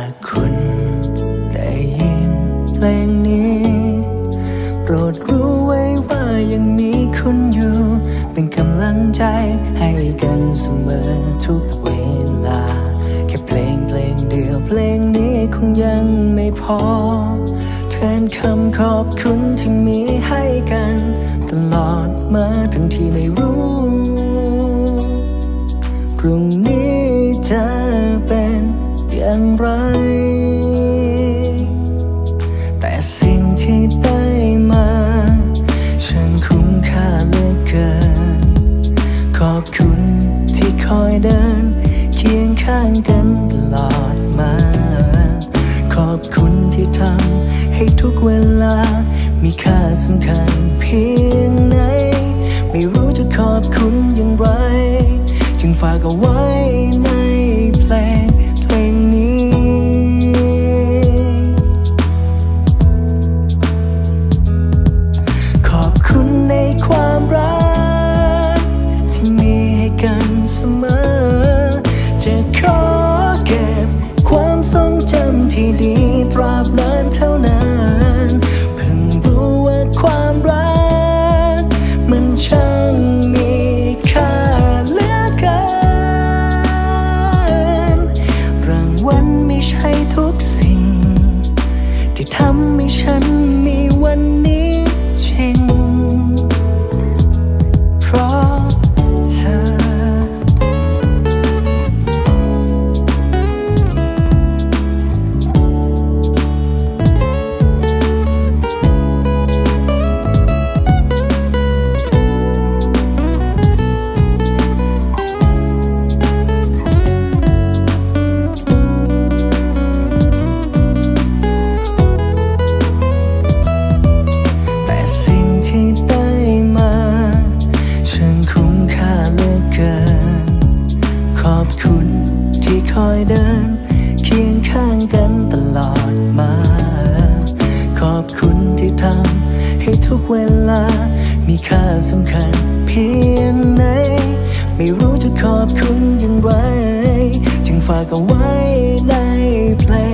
ากคุณได้ยินเพลงนี้ โปรดรู้ไว้ว่ายังมีคุณอยู่ เป็นกำลังใจให้กันเสมอทุกเวลา แค่เพลงเพลงเดียวเพลงนี้คงยังไม่พอ แทนคำขอบคุณที่มีให้กัน ตลอดมาทั้งที่ไม่รู้พรุ่งนี้จะเป็นอย่างไร แต่สิ่งที่ได้มาฉันคุ้มค่าเหลือเกิน ขอบคุณที่คอยเดิน เคียงข้างกันตลอดมา ขอบคุณที่ทำให้ทุกเวลา มีค่าสำคัญเพียง ที่ได้มา ฉันคุ้มค่าเหลือเกิน ขอบคุณที่คอยเดิน เคียงข้างกันตลอดมา ขอบคุณที่ทำให้ทุกเวลา มีค่าสำคัญเพียงไหน ไม่รู้จะขอบคุณอย่างไร จึงฝากเอาไว้ในเพลง